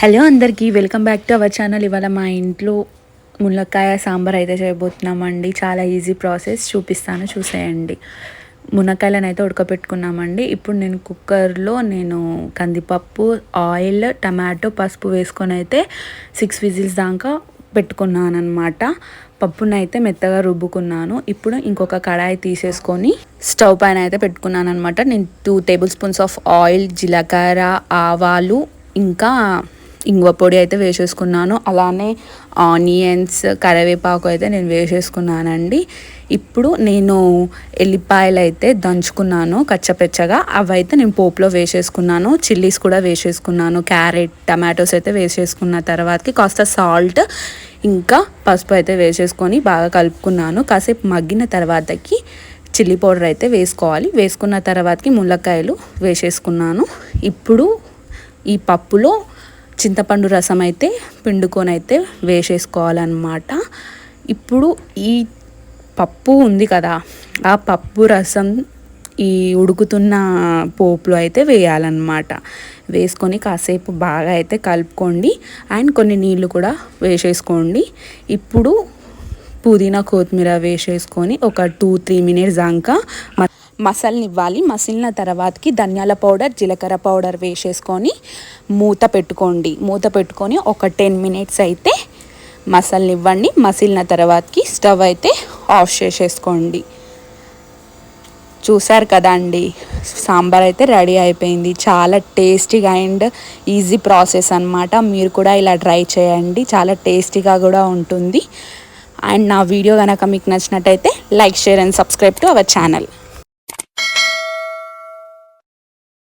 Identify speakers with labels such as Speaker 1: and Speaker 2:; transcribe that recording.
Speaker 1: Hello అందరికీ welcome back to our channel. ఇవాళ మా ఇంట్లో మునక్కాయ సాంబార్ అయితే చేయబోతున్నామండి. చాలా ఈజీ ప్రాసెస్. చూపిస్తాను చూసేయండి. మునక్కాయలను అయితే ఉడకపెట్టుకున్నామండి. ఇప్పుడు నేను కుక్కర్లో నేను కందిపప్పు ఆయిల్ టమాటో పసుపు వేసుకొని అయితే సిక్స్ విజిల్స్ దాకా పెట్టుకున్నాను అనమాట పప్పును అయితే మెత్తగా రుబ్బుకున్నాను. ఇప్పుడు ఇంకొక కడాయి తీసేసుకొని స్టవ్ పైన అయితే పెట్టుకున్నాను అనమాట నేను two tablespoons of oil జీలకర్ర ఆవాలు ఇంకా ఇంగువ పొడి అయితే వేసేసుకున్నాను. అలానే ఆనియన్స్ కరివేపాకు అయితే నేను వేసేసుకున్నానండి. ఇప్పుడు నేను ఎల్లిపాయలు అయితే దంచుకున్నాను కచ్చపెచ్చగా. అవి అయితే నేను పోపులో వేసేసుకున్నాను. చిల్లీస్ కూడా వేసేసుకున్నాను. క్యారెట్ టమాటోస్ అయితే వేసేసుకున్న తర్వాతకి కాస్త సాల్ట్ ఇంకా పసుపు అయితే వేసేసుకొని బాగా కలుపుకున్నాను. కాసేపు మగ్గిన తర్వాతకి చిల్లీ పౌడర్ అయితే వేసుకోవాలి. వేసుకున్న తర్వాతకి ములక్కాయలు వేసేసుకున్నాను. ఇప్పుడు ఈ పప్పులో చింతపండు రసం అయితే పిండుకొని అయితే వేసేసుకోవాలన్నమాట. ఇప్పుడు ఈ పప్పు ఉంది కదా ఆ పప్పు రసం ఈ ఉడుకుతున్న పోపులో అయితే వేయాలన్నమాట. వేసుకొని కాసేపు బాగా అయితే కలుపుకోండి. అండ్ కొన్ని నీళ్ళు కూడా వేసేసుకోండి. ఇప్పుడు పుదీనా కొత్తిమీర వేసేసుకొని ఒక టూ త్రీ మినిట్స్ దాకా మసలనివ్వాలి. మసిలిన తర్వాతకి ధనియాల పౌడర్ జీలకర్ర పౌడర్ వేసేసుకొని మూత పెట్టుకోండి. మూత పెట్టుకొని ఒక టెన్ మినిట్స్ అయితే మసలనివ్వండి. మసిలిన తర్వాతకి స్టవ్ అయితే ఆఫ్ చేసేసుకోండి. చూసారు కదా అండి సాంబార్ అయితే రెడీ అయిపోయింది. చాలా టేస్టీగా అండ్ ఈజీ ప్రాసెస్ అనమాట మీరు కూడా ఇలా ట్రై చేయండి. చాలా టేస్టీగా కూడా ఉంటుంది. అండ్ నా వీడియో కనుక మీకు నచ్చినట్టయితే like share and subscribe to our channel.